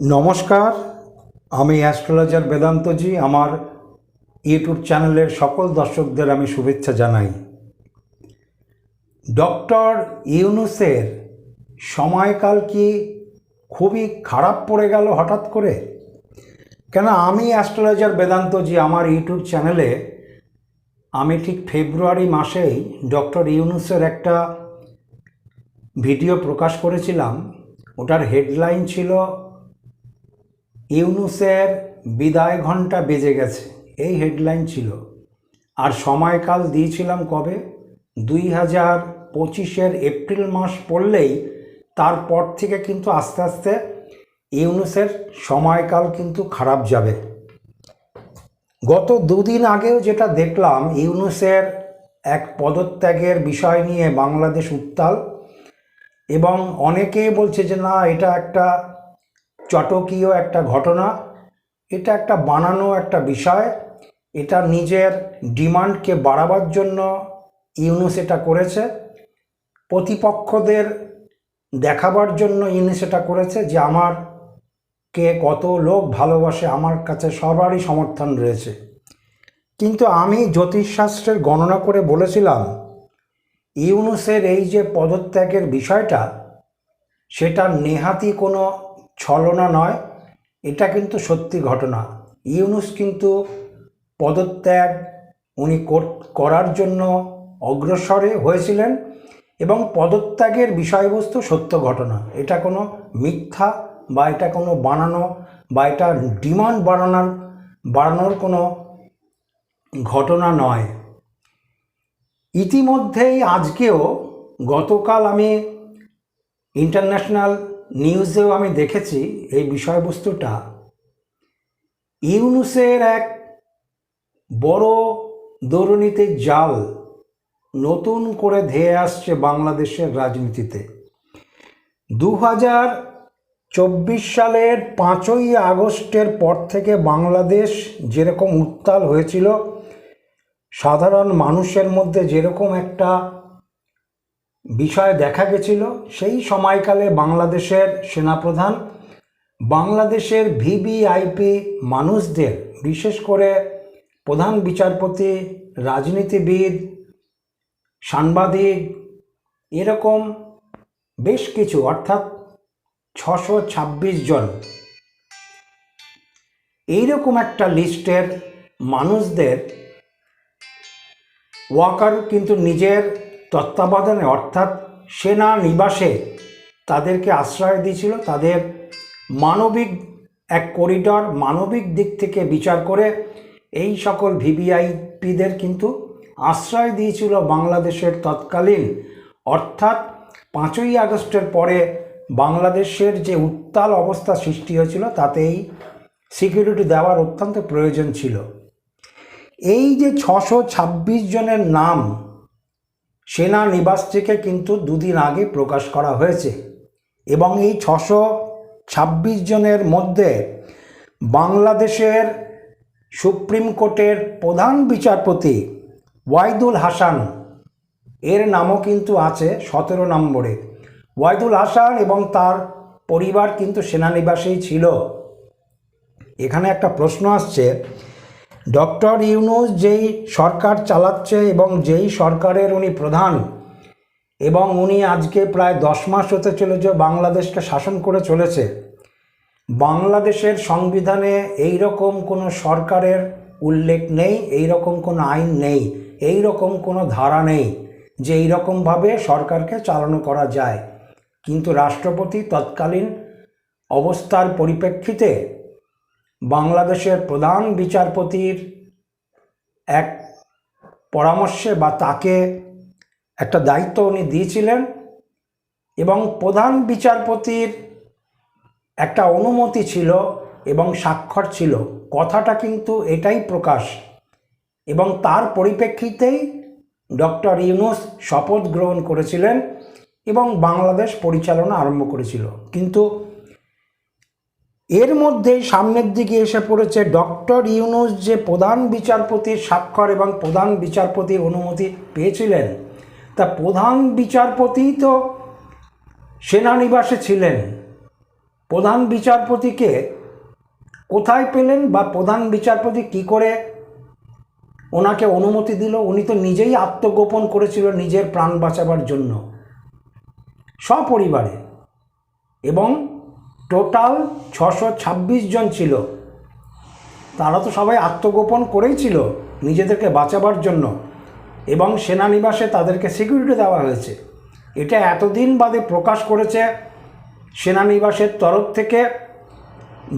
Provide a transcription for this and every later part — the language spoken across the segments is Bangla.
নমস্কার, আমি অ্যাস্ট্রোলজার বেদান্তজি আমার ইউটিউব চ্যানেলের সকল দর্শকদের আমি শুভেচ্ছা জানাই। ডক্টর ইউনুসের সময়কাল কি খুবই খারাপ পড়ে গেল হঠাৎ করে? কেন আমি অ্যাস্ট্রোলজার বেদান্তজি আমার ইউটিউব চ্যানেলে আমি ঠিক ফেব্রুয়ারি মাসেই ডক্টর ইউনুসের একটা ভিডিও প্রকাশ করেছিলাম। ওটার হেডলাইন ছিল ইউনুসের বিদায় ঘণ্টা বেজে গেছে, এই হেডলাইন ছিল। আর সময়কাল দিয়েছিলাম কবে? দুই হাজার পঁচিশের এপ্রিল মাস পড়লেই তারপর থেকে কিন্তু আস্তে আস্তে ইউনুসের সময়কাল কিন্তু খারাপ যাবে। গত দুদিন আগেও যেটা দেখলাম, ইউনুসের এক পদত্যাগের বিষয় নিয়ে বাংলাদেশ উত্তাল এবং অনেকেই বলছে যে, না, এটা একটা চটকীয় একটা ঘটনা, এটা একটা বানানো একটা বিষয়, এটা নিজের ডিমান্ডকে বাড়াবার জন্য ইউনুস এটা করেছে, প্রতিপক্ষদের দেখাবার জন্য ইউনুস এটা করেছে যে আমার কে কত লোক ভালোবাসে, আমার কাছে সবারই সমর্থন রয়েছে। কিন্তু আমি জ্যোতিষশাস্ত্রের গণনা করে বলেছিলাম, ইউনুসের এই যে পদত্যাগের বিষয়টা, সেটা নেহাতি কোনো ছলনা নয়, এটা কিন্তু সত্যি ঘটনা। ইউনুস কিন্তু পদত্যাগ উনি কর- করার জন্য অগ্রসরে হয়েছিলেন এবং পদত্যাগের বিষয়বস্তু সত্য ঘটনা। এটা কোনো মিথ্যা বা এটা কোনো বানানো বা এটা ডিমান্ড বাড়ানোর বাড়ানোর কোনো ঘটনা নয়। ইতিমধ্যেই আজকেও গতকাল আমি ইন্টারন্যাশনাল নিউজেও আমি দেখেছি এই বিষয়বস্তুটা। ইউনুসের এক বড় দুর্নীতির জাল নতুন করে ধেয়ে আসছে বাংলাদেশের রাজনীতিতে। দু হাজার চব্বিশ সালের পাঁচই আগস্টের পর থেকে বাংলাদেশ যেরকম উত্তাল হয়েছিল, সাধারণ মানুষের মধ্যে যেরকম একটা বিষয় দেখা গেছিল সেই সময়কালে বাংলাদেশের সেনাপ্রধান, বাংলাদেশের ভিভিআইপি মানুষদের, বিশেষ করে প্রধান বিচারপতি, রাজনীতিবিদ, সাংবাদিক, এরকম বেশ কিছু, অর্থাৎ ছশো ছাব্বিশ জন। এইরকম একটা লিস্টের মানুষদের ওয়াকার কিন্তু নিজের তত্ত্বাবধানে, অর্থাৎ সেনা নিবাসে তাদেরকে আশ্রয় দিয়েছিল। তাদের মানবিক এক করিডর মানবিক দিক থেকে বিচার করে এই সকল ভিভিআইপিদের কিন্তু আশ্রয় দিয়েছিল বাংলাদেশের তৎকালীন, অর্থাৎ পাঁচই আগস্টের পরে বাংলাদেশের যে উত্তাল অবস্থা সৃষ্টি হয়েছিল, তাতেই সিকিউরিটি দেওয়ার অত্যন্ত প্রয়োজন ছিল। এই যে ছশো ছাব্বিশ জনের নাম সেনা নিবাস থেকে কিন্তু দুদিন আগে প্রকাশ করা হয়েছে এবং এই ছশো ছাব্বিশ জনের মধ্যে বাংলাদেশের সুপ্রিম কোর্টের প্রধান বিচারপতি ওয়াইদুল হাসান, এর নামও কিন্তু আছে সতেরো নম্বরে। ওয়াইদুল হাসান এবং তার পরিবার কিন্তু সেনানিবাসেই ছিল। এখানে একটা প্রশ্ন আসছে ডক্টর ইউনুস যেই সরকার চালাচ্ছে এবং যেই সরকারের উনি প্রধান, এবং উনি আজকে প্রায় দশ মাস হতে চলেছে বাংলাদেশকে শাসন করে চলেছে, বাংলাদেশের সংবিধানে এই রকম কোনো সরকারের উল্লেখ নেই এই রকম কোনো আইন নেই এই রকম কোনো ধারা নেই যে এই রকমভাবে সরকারকে চালানো করা যায়। কিন্তু রাষ্ট্রপতি তৎকালীন অবস্থার পরিপ্রেক্ষিতে বাংলাদেশের প্রধান বিচারপতির এক পরামর্শে বা তাকে একটা দায়িত্ব উনি দিয়েছিলেন এবং প্রধান বিচারপতির একটা অনুমতি ছিল এবং স্বাক্ষর ছিল। কথাটা কিন্তু এটাই প্রকাশ। এবং তার পরিপ্রেক্ষিতেই ডক্টর ইউনুস শপথ গ্রহণ করেছিলেন এবং বাংলাদেশ পরিচালনা আরম্ভ করেছিল। কিন্তু এর মধ্যেই সামনের দিকে এসে পড়েছে ডক্টর ইউনুস যে প্রধান বিচারপতির স্বাক্ষর এবং প্রধান বিচারপতির অনুমতি পেয়েছিলেন। তা প্রধান বিচারপতি তো সেনানিবাসে ছিলেন। প্রধান বিচারপতিকে কোথায় পেলেন বা প্রধান বিচারপতি কি করে ওনাকে অনুমতি দিল, উনি তো নিজেই আত্মগোপন করেছিল নিজের প্রাণ বাঁচাবার জন্য। সপরিবারে। এবং টোটাল ছশো ছাব্বিশ জন ছিল। তারা তো সবাই আত্মগোপন করেই ছিল নিজেদেরকে বাঁচাবার জন্য এবং সেনানিবাসে তাদেরকে সিকিউরিটি দেওয়া হয়েছে। এটা এতদিন বাদে প্রকাশ করেছে সেনানিবাসের তরফ থেকে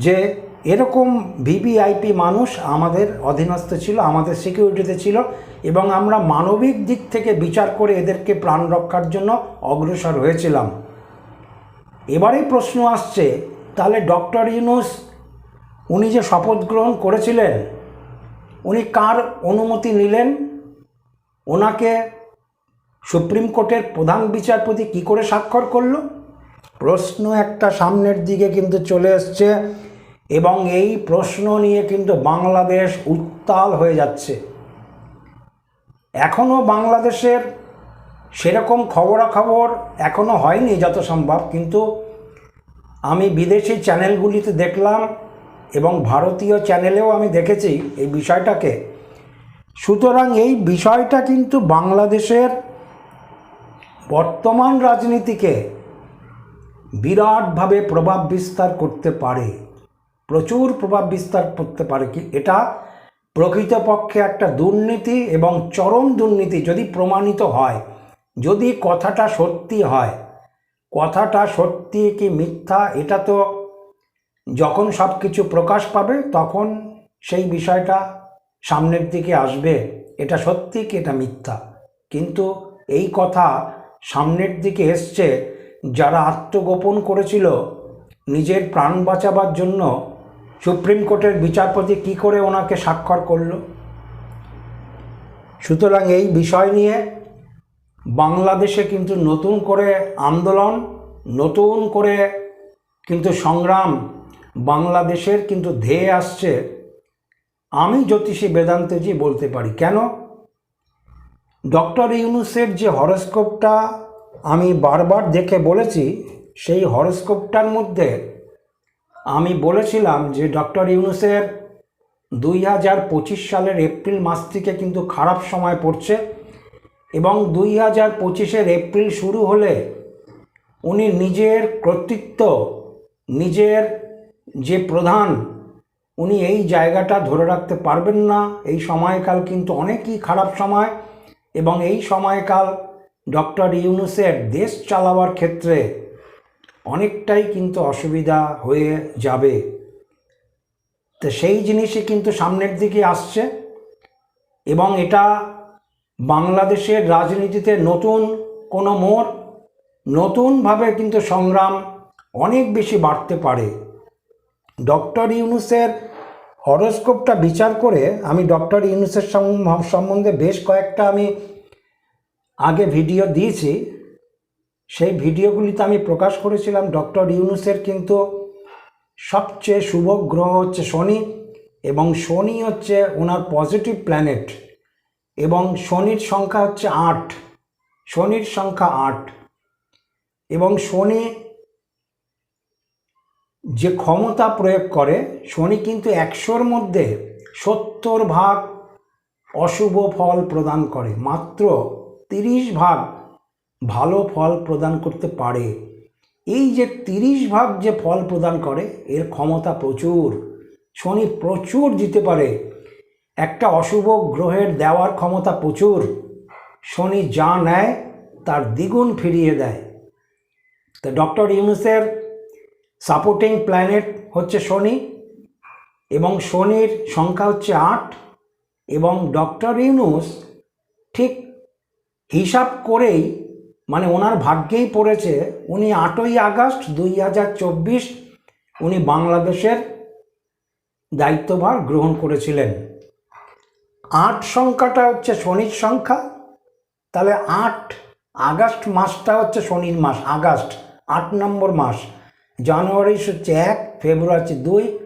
যে এরকম ভিভিআইপি মানুষ আমাদের অধীনস্থ ছিল, আমাদের সিকিউরিটিতে ছিল এবং আমরা মানবিক দিক থেকে বিচার করে এদেরকে প্রাণ রক্ষার জন্য অগ্রসর হয়েছিলাম। এবারে প্রশ্ন আসছে, তাহলে ডক্টর ইউনুস উনি যে শপথ গ্রহণ করেছিলেন, উনি কার অনুমতি নিলেন? ওনাকে সুপ্রিম কোর্টের প্রধান বিচারপতি কি করে স্বাক্ষর করল? প্রশ্ন একটা সামনের দিকে কিন্তু চলে এসছে এবং এই প্রশ্ন নিয়ে কিন্তু বাংলাদেশ উত্তাল হয়ে যাচ্ছে। এখনও বাংলাদেশের সেরকম খবরাখবর এখনও হয়নি যত সম্ভব কিন্তু আমি বিদেশি চ্যানেলগুলিতে দেখলাম এবং ভারতীয় চ্যানেলেও আমি দেখেছি এই বিষয়টাকে। সুতরাং এই বিষয়টা কিন্তু বাংলাদেশের বর্তমান রাজনীতিকে বিরাটভাবে প্রভাব বিস্তার করতে পারে, প্রচুর প্রভাব বিস্তার করতে পারে কি এটা প্রকৃতপক্ষে একটা দুর্নীতি এবং চরম দুর্নীতি যদি প্রমাণিত হয়। যদি কথাটা সত্যি হয়, কথাটা সত্যি কি মিথ্যা এটা তো যখন সব কিছু প্রকাশ পাবে তখন সেই বিষয়টা সামনের দিকে আসবে, এটা সত্যি কি এটা মিথ্যা? কিন্তু এই কথা সামনের দিকে এসছে, যারা আত্মগোপন করেছিল নিজের প্রাণ বাঁচাবার জন্য, সুপ্রিম কোর্টের বিচারপতি কি করে ওনাকে স্বাক্ষর করল? সুতরাং এই বিষয় নিয়ে বাংলাদেশে কিন্তু নতুন করে আন্দোলন, নতুন করে কিন্তু সংগ্রাম বাংলাদেশের কিন্তু ধেয়ে আসছে। আমি জ্যোতিষী বেদান্তজি বলতে পারি। কেন? ডক্টর ইউনুসের যে হরস্কোপটা আমি বারবার দেখে বলেছি, সেই হরস্কোপটার মধ্যে আমি বলেছিলাম যে ডক্টর ইউনুসের দুই হাজার পঁচিশ সালের এপ্রিল মাস থেকে কিন্তু খারাপ সময় পড়ছে। এবং দুই হাজার পঁচিশের এপ্রিল শুরু হলে উনি নিজের কর্তৃত্ব, নিজের যে প্রধান, উনি এই জায়গাটা ধরে রাখতে পারবেন না। এই সময়কাল কিন্তু অনেকই খারাপ সময় এবং এই সময়কাল ডক্টর ইউনুসের দেশ চালাবার ক্ষেত্রে অনেকটাই কিন্তু অসুবিধা হয়ে যাবে। তো সেই জিনিসই কিন্তু সামনের দিকে আসছে এবং এটা বাংলাদেশের রাজনীতিতে নতুন কোনো মোড়, নতুনভাবে কিন্তু সংগ্রাম অনেক বেশি বাড়তে পারে। ডক্টর ইউনুসের হরস্কোপটা বিচার করে আমি ডক্টর ইউনুসের সম্বন্ধে বেশ কয়েকটা আমি আগে ভিডিও দিয়েছি। সেই ভিডিওগুলিতে আমি প্রকাশ করেছিলাম, ডক্টর ইউনুসের কিন্তু সবচেয়ে শুভ গ্রহ হচ্ছে শনি এবং শনি হচ্ছে ওনার পজিটিভ প্ল্যানেট। এবং শনির সংখ্যা হচ্ছে আট। শনির সংখ্যা আট। এবং শনি যে ক্ষমতা প্রয়োগ করে, শনি কিন্তু একশোর মধ্যে সত্তর ভাগ অশুভ ফল প্রদান করে। মাত্র তিরিশ ভাগ ভালো ফল প্রদান করতে পারে। এই যে তিরিশ ভাগ যে ফল প্রদান করে, এর ক্ষমতা প্রচুর। শনি প্রচুর দিতে পারে। একটা অশুভ গ্রহের দেওয়ার ক্ষমতা প্রচুর। শনি যা নেয়, তার দ্বিগুণ ফিরিয়ে দেয়। তো ডক্টর ইউনুসের সাপোর্টিং প্ল্যানেট হচ্ছে শনি এবং শনির সংখ্যা হচ্ছে আট এবং ডক্টর ইউনুস ঠিক হিসাব করেই মানে ওনার ভাগ্যেই পড়েছে, উনি আটই আগস্ট দুই হাজার চব্বিশ উনি বাংলাদেশের দায়িত্বভার গ্রহণ করেছিলেন। আট সংখ্যাটা হচ্ছে শনির সংখ্যা। তাহলে আট আগস্ট মাসটা হচ্ছে শনির মাস, আগস্ট, আট নম্বর মাস। জানুয়ারি হচ্ছে এক, ফেব্রুয়ারি হচ্ছে দুই,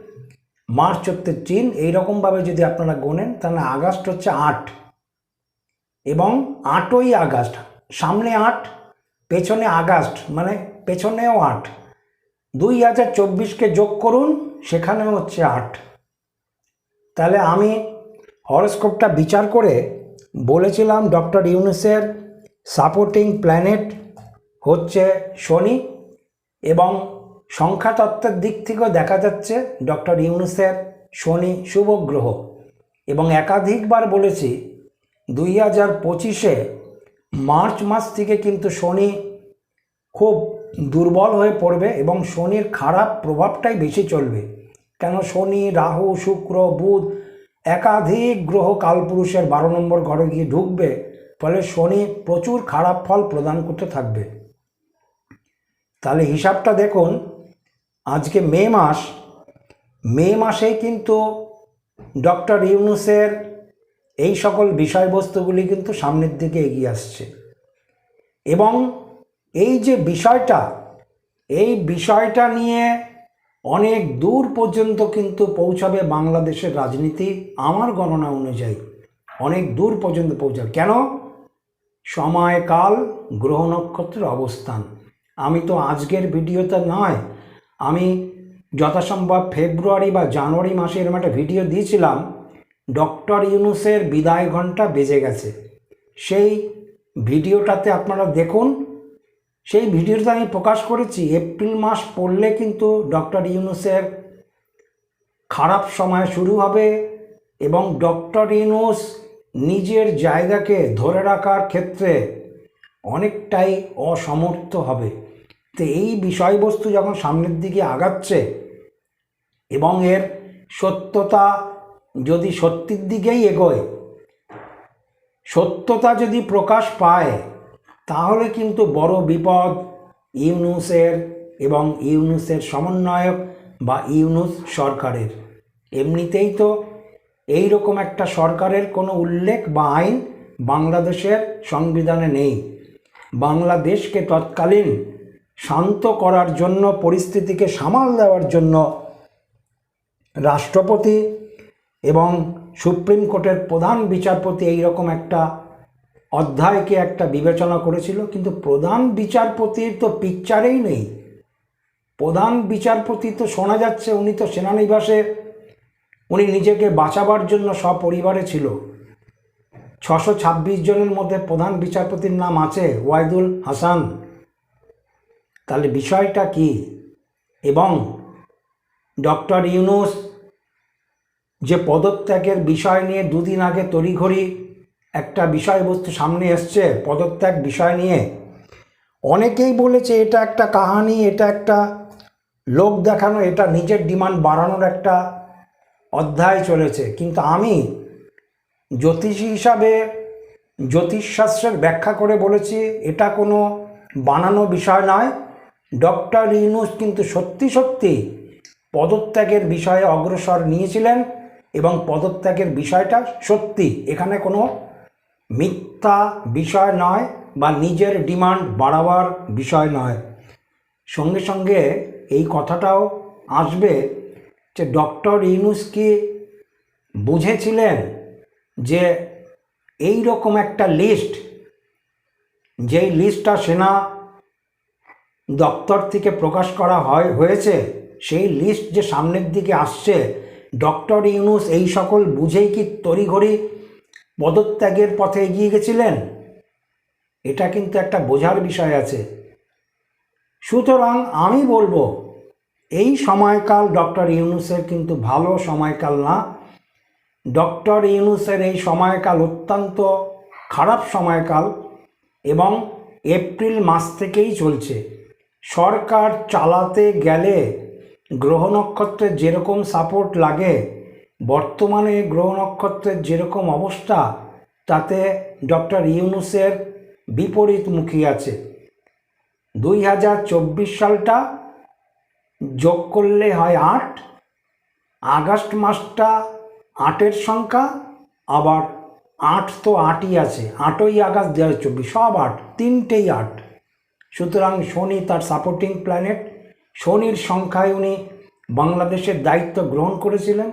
মার্চ হচ্ছে তিন, এইরকমভাবে যদি আপনারা গোনেন, তাহলে আগস্ট হচ্ছে আট। এবং আটই আগস্ট, সামনে আট, পেছনে আগস্ট মানে পেছনেও আট। দুই হাজার চব্বিশকে যোগ করুন সেখানে হচ্ছে আট। তাহলে আমি হরস্কোপটা বিচার করে বলেছিলাম ডক্টর ইউনুসের সাপোর্টিং প্ল্যানেট হচ্ছে শনি এবং সংখ্যাতত্ত্বের দিক থেকেও দেখা যাচ্ছে ডক্টর ইউনুসের শনি শুভ গ্রহ। এবং একাধিকবার বলেছি, দুই হাজার পঁচিশে মার্চ মাস থেকে কিন্তু শনি খুব দুর্বল হয়ে পড়বে এবং শনির খারাপ প্রভাবটাই বেশি চলবে। কেন? শনি, রাহু, শুক্র, বুধ একাধিক গ্রহ কালপুরুষের বারো নম্বর ঘরে গিয়ে ঢুকবে, ফলে শনি প্রচুর খারাপ ফল প্রদান করতে থাকবে। তাহলে হিসাবটা দেখুন, আজকে মে মাস, মে মাসেই কিন্তু ডক্টর ইউনুসের এই সকল বিষয়বস্তুগুলি কিন্তু সামনের দিকে এগিয়ে আসছে। এবং এই যে বিষয়টা, এই বিষয়টা নিয়ে অনেক দূর পর্যন্ত কিন্তু পৌঁছাবে বাংলাদেশের রাজনীতি আমার গণনা অনুযায়ী। অনেক দূর পর্যন্ত পৌঁছাবে। কেন? সময়কাল, গ্রহ নক্ষত্রের অবস্থান। আমি তো আজকের ভিডিওতে নয়, আমি যথাসম্ভব ফেব্রুয়ারি বা জানুয়ারি মাসে এরকম একটা ভিডিও দিয়েছিলাম। ডক্টর ইউনুসের বিদায় ঘণ্টা বেজে গেছে। সেই ভিডিওটাতে আপনারা দেখুন সেই ভিডিওটা আমি প্রকাশ করেছি, এপ্রিল মাস পড়লে কিন্তু ডক্টর ইউনুসের খারাপ সময় শুরু হবে এবং ডক্টর ইউনুস নিজের জায়গাকে ধরে রাখার ক্ষেত্রে অনেকটাই অসমর্থ হবে। তো এই বিষয়বস্তু যখন সামনের দিকে আগাচ্ছে এবং এর সত্যতা যদি সত্যির দিকেই এগোয়, সত্যতা যদি প্রকাশ পায় তাহলে কিন্তু বড় বিপদ ইউনুসের এবং ইউনুসের সমন্বয়ক বা ইউনুস সরকারের। এমনিতেই তো এই রকম একটা সরকারের কোনো উল্লেখ বা আইন বাংলাদেশের সংবিধানে নেই। বাংলাদেশকে তৎকালীন শান্ত করার জন্য, পরিস্থিতিকে সামাল দেওয়ার জন্য রাষ্ট্রপতি এবং সুপ্রিম কোর্টের প্রধান বিচারপতি এই রকম একটা অধ্যায়কে একটা বিবেচনা করেছিল, কিন্তু প্রধান বিচারপতির তো পিকচারেই নেই। প্রধান বিচারপতি তো শোনা যাচ্ছে, উনি তো সেনানিবাসে, উনি নিজেকে বাঁচাবার জন্য সপরিবারে ছিল। ছশো ছাব্বিশ জনের মধ্যে প্রধান বিচারপতির নাম আছে ওয়াইদুল হাসান। তাহলে বিষয়টা কি? এবং ডক্টর ইউনুস যে পদত্যাগের বিষয় নিয়ে দুদিন আগে তড়িঘড়ি একটা বিষয়বস্তু সামনে এসছে, পদত্যাগ বিষয় নিয়ে। অনেকেই বলেছে, এটা একটা কাহানি, এটা একটা লোক দেখানো, এটা নিজের ডিমান্ড বাড়ানোর একটা অধ্যায় চলেছে। কিন্তু আমি জ্যোতিষী হিসাবে জ্যোতিষশাস্ত্রের ব্যাখ্যা করে বলেছি, এটা কোনো বানানো বিষয় নয়। ডক্টর ইউনুস কিন্তু সত্যি সত্যি পদত্যাগের বিষয়ে অগ্রসর নিয়েছিলেন এবং পদত্যাগের বিষয়টা সত্যি। এখানে কোনো মিথ্যা বিষয় নয় বা নিজের ডিমান্ড বাড়াবার বিষয় নয়। সঙ্গে সঙ্গে এই কথাটাও আসবে যে ডক্টর ইউনুস কি বুঝেছিলেন যে এই রকম একটা লিস্ট, যেই লিস্টটা সেনা দপ্তর থেকে প্রকাশ করা হয়, হয়েছে, সেই লিস্ট যে সামনের দিকে আসছে, ডক্টর ইউনুস এই সকল বুঝেই কি তড়িঘড়ি পদত্যাগের পথে এগিয়ে গেছিলেন? এটা কিন্তু একটা বোঝার বিষয় আছে। সুতরাং আমি বলব, এই সময়কাল ডক্টর ইউনুসের কিন্তু ভালো সময়কাল না। ডক্টর ইউনুসের এই সময়কাল অত্যন্ত খারাপ সময়কাল এবং এপ্রিল মাস থেকেই চলছে। সরকার চালাতে গেলে গ্রহ নক্ষত্রের যেরকম সাপোর্ট লাগে বর্তমানে গ্রহ নক্ষত্রের যেরকম অবস্থা, তাতে ডক্টর ইউনুসের বিপরীতমুখী আছে। দুই হাজার চব্বিশ সালটা যোগ করলে হয় আট, আগস্ট মাসটা আটের সংখ্যা, আবার আট তো আটই আছে, আটই আগস্ট দু হাজার চব্বিশ, সব আট, তিনটেই আট। সুতরাং শনি তার সাপোর্টিং প্ল্যানেট শনির সংখ্যায় উনি বাংলাদেশের দায়িত্ব গ্রহণ করেছিলেন।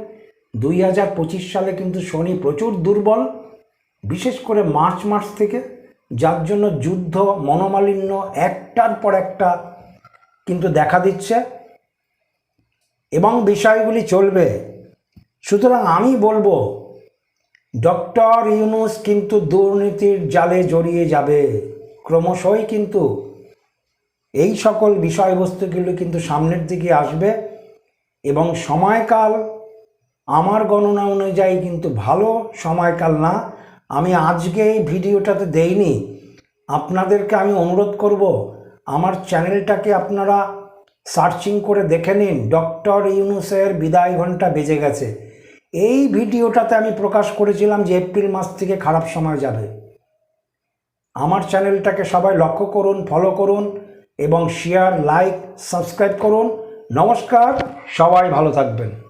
দুই হাজার পঁচিশ সালে কিন্তু শনি প্রচুর দুর্বল, বিশেষ করে মার্চ মাস থেকে, যার জন্য যুদ্ধ মনোমালিন্য একটার পর একটা কিন্তু দেখা দিচ্ছে। এবং বিষয়গুলি চলবে। সুতরাং আমি বলব, ডক্টর ইউনুস কিন্তু দুর্নীতির জালে জড়িয়ে যাবে। ক্রমশই কিন্তু এই সকল বিষয়বস্তুগুলো কিন্তু সামনের দিকে আসবে এবং সময়কাল আমার গণনা অনুযায়ী কিন্তু ভালো, সময়কাল না। আমি আজকে এই ভিডিওটাতে দেইনি। আপনাদেরকে আমি অনুরোধ করব, আমার চ্যানেলটাকে আপনারা সার্চিং করে দেখে নিন। ডক্টর ইউনুসের বিদায় ঘণ্টা বেজে গেছে। এই ভিডিওটাতে আমি প্রকাশ করেছিলাম যে এপ্রিল মাস থেকে খারাপ সময় যাবে। আমার চ্যানেলটাকে সবাই লক্ষ্য করুন, ফলো করুন এবং শেয়ার লাইক সাবস্ক্রাইব করুন। নমস্কার, সবাই ভালো থাকবেন।